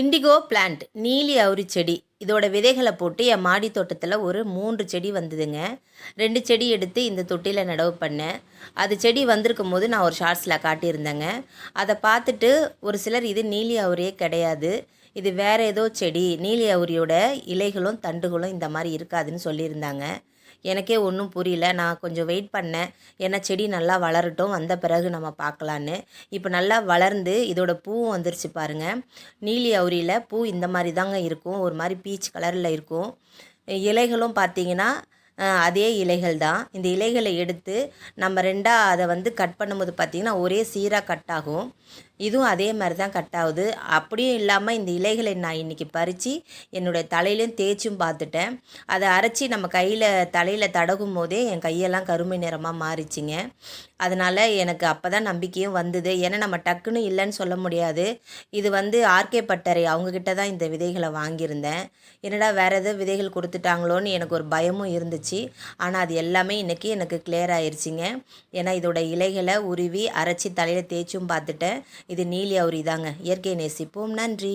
Indigo plant நீலி அவுரி செடி. இதோட விதைகளை போட்டு என் மாடி தோட்டத்தில் ஒரு மூன்று செடி வந்ததுங்க. ரெண்டு செடி எடுத்து இந்த தொட்டியில் நடவு பண்ணேன். அது செடி வந்திருக்கும் போது நான் ஒரு ஷார்ட்ஸில் காட்டியிருந்தேங்க. அதை பார்த்துட்டு ஒரு சிலர் இது நீலி அவுரியே கிடையாது. இது வேறு ஏதோ செடி நீலி அவுரியோட இலைகளும் தண்டுகளும் இந்த மாதிரி இருக்காதுன்னு சொல்லியிருந்தாங்க. எனக்கே ஒன்றும் புரியல. நான் கொஞ்சம் வெயிட் பண்ணேன். ஏன்னா செடி நல்லா வளரட்டும். வந்த பிறகு நம்ம பார்க்கலான்னு. இப்போ நல்லா வளர்ந்து இதோட பூவும் வந்துருச்சு பாருங்கள் நீலி அவுரியில் பூ இந்த மாதிரி தாங்க இருக்கும். ஒரு மாதிரி பீச் கலரில் இருக்கும். இலைகளும் பார்த்தீங்கன்னா அதே இலைகள் தான். இந்த இலைகளை எடுத்து நம்ம ரெண்டாக அதை வந்து கட் பண்ணும்போது பார்த்திங்கன்னா ஒரே சீராக கட் ஆகும். இதுவும் அதே மாதிரி தான் கட் ஆகுது. அப்படியும் இல்லாமல் இந்த இலைகளை நான் இன்றைக்கி பறித்து என்னுடைய தலையிலையும் தேய்ச்சும் பார்த்துட்டேன். அதை அரைச்சி நம்ம கையில் தலையில் தடகும் போதே என் கையெல்லாம் கருமை நிறமாக மாறிச்சிங்க. அதனால் எனக்கு அப்போ தான் நம்பிக்கையும் வந்தது. ஏன்னா நம்ம டக்குன்னு இல்லைன்னு சொல்ல முடியாது. இது வந்து ஆர்கே பட்டறை அவங்கக்கிட்ட தான் இந்த விதைகளை வாங்கியிருந்தேன். என்னடா வேறு எதுவும் விதைகள் கொடுத்துட்டாங்களோன்னு எனக்கு ஒரு பயமும் இருந்துச்சு. ஆனால் அது எல்லாமே இன்றைக்கி எனக்கு கிளியர் ஆயிடுச்சிங்க ஏன்னா இதோட இலைகளை உருவி அரைச்சி தலையில் தேய்ச்சும் பார்த்துட்டேன். இது நீலி அவுரி தாங்க. இயற்கை நேசிப்போம். நன்றி.